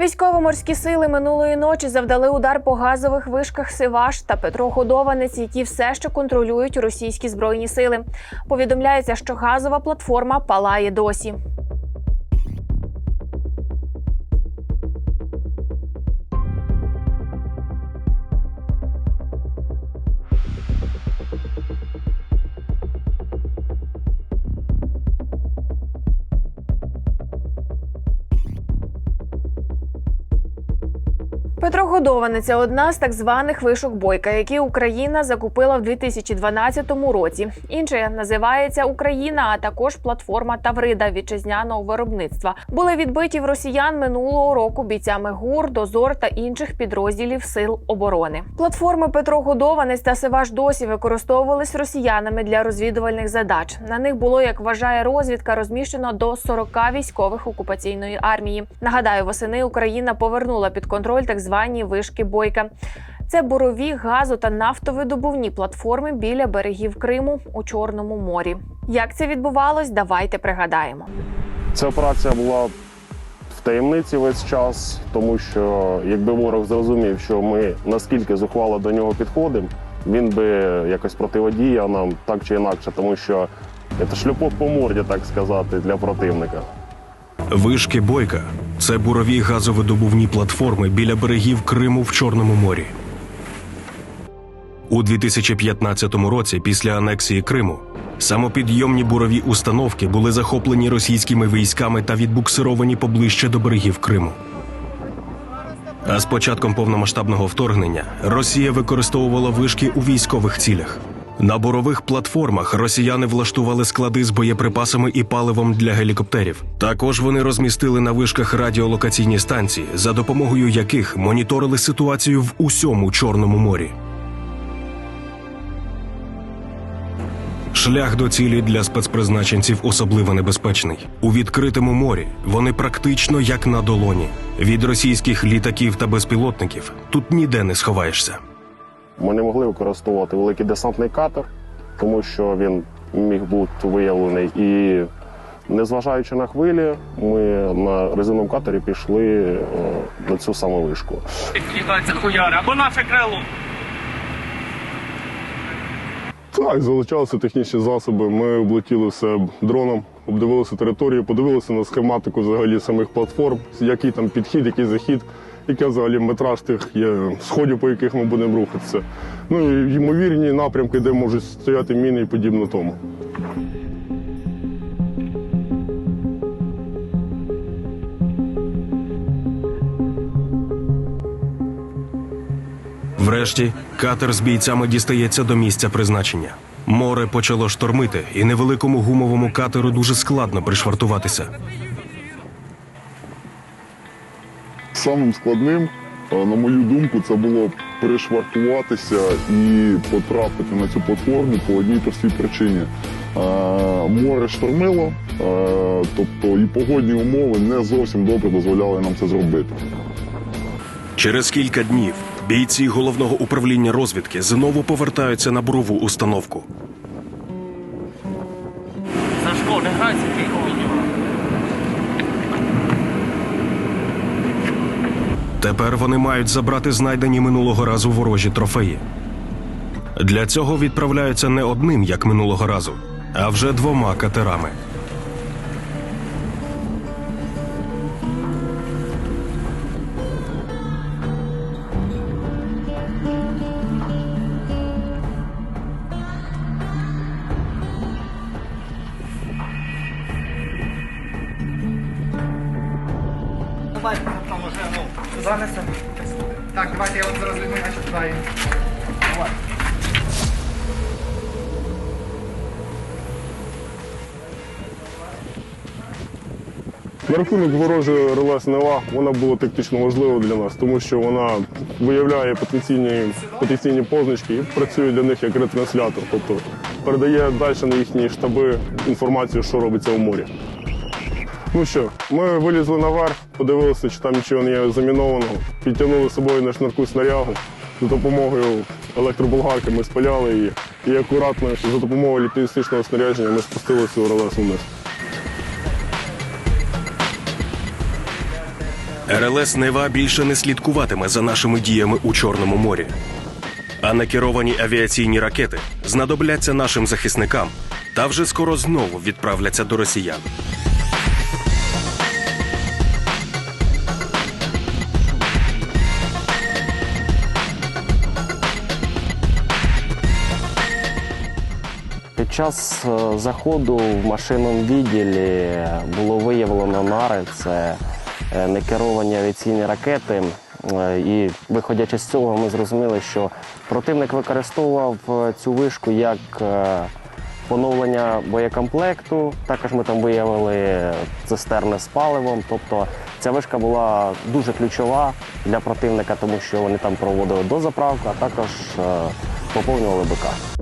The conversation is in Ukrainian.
Військово-морські сили минулої ночі завдали удар по газових вишках Сиваш та Петроходованець, які все ще контролюють російські збройні сили. Повідомляється, що газова платформа палає досі. Петрогодоване це одна з так званих вишок бойка, які Україна закупила в 2012 році. Інша називається Україна, а також платформа Таврида вітчизняного виробництва. Були відбиті в росіян минулого року бійцями ГУР, Дозор та інших підрозділів сил оборони. Платформи Петрогодованець та Сиваш досі використовувались росіянами для розвідувальних задач. На них було, як вважає розвідка, розміщено до 40 військових окупаційної армії. Нагадаю, восени Україна повернула під контроль так звані вишки бойка. Це бурові, газу та нафтовидобувні платформи біля берегів Криму у Чорному морі. Як це відбувалось, давайте пригадаємо. Ця операція була в таємниці весь час, тому що якби ворог зрозумів, що ми наскільки зухвало до нього підходимо, він би якось противодіяв нам так чи інакше, тому що це шлюпок по морді, так сказати, для противника. Вишки Бойка це бурові газовидобувні платформи біля берегів Криму в Чорному морі. У 2015 році, після анексії Криму, самопідйомні бурові установки були захоплені російськими військами та відбуксировані поближче до берегів Криму. А з початком повномасштабного вторгнення Росія використовувала вишки у військових цілях. На бурових платформах росіяни влаштували склади з боєприпасами і паливом для гелікоптерів. Також вони розмістили на вишках радіолокаційні станції, за допомогою яких моніторили ситуацію в усьому Чорному морі. Шлях до цілі для спецпризначенців особливо небезпечний. У відкритому морі вони практично як на долоні. Від російських літаків та безпілотників тут ніде не сховаєшся. Ми не могли використовувати великий десантний катер, тому що він міг бути виявлений. І незважаючи на хвилі, ми на резиновому катері пішли е, на цю саму вишку. Кидається хуяри, або наше крило. Так, залучалися технічні засоби. Ми облетіли все дроном, обдивилися територію, подивилися на схематику взагалі самих платформ, який там підхід, який захід, який взагалі метраж тих є сходів, по яких ми будемо рухатися. Ну і ймовірні напрямки, де можуть стояти міни і подібно тому. Врешті катер з бійцями дістається до місця призначення. Море почало штормити, і невеликому гумовому катеру дуже складно пришвартуватися. Самим складним, е, на мою думку, це було перешвартуватися і потрапити на цю платформу по одній простій причині. Е, Море штормило, е, тобто і погодні умови не зовсім добре дозволяли нам це зробити. Через кілька днів бійці головного управління розвідки знову повертаються на бурову установку. Тепер вони мають забрати знайдені минулого разу ворожі трофеї. Для цього відправляються не одним, як минулого разу, а вже двома катерами. Ну, занесемо. Так, давайте я вам зараз візьму, наче туди. На рахунок ворожої реле СНВА вона була тактично важлива для нас, тому що вона виявляє потенційні, потенційні позначки і працює для них як ретранслятор, тобто передає далі на їхні штаби інформацію, що робиться у морі. Ну що, ми вилізли наверх, подивилися, чи там нічого не є замінованого, підтягнули з собою на шнурку снарягу. За допомогою електроболгарки ми спаляли її і акуратно за допомогою ліпістичного снарядження ми спустили цю релесу вниз. РЛС Нева більше не слідкуватиме за нашими діями у Чорному морі. А накеровані авіаційні ракети знадобляться нашим захисникам та вже скоро знову відправляться до росіян. Час е, заходу в машинному відділі було виявлено нари, це е, некеровані авіаційні ракети. Е, І виходячи з цього, ми зрозуміли, що противник використовував цю вишку як поновлення боєкомплекту. Також ми там виявили цистерни з паливом. Тобто ця вишка була дуже ключова для противника, тому що вони там проводили дозаправку, а також поповнювали БК.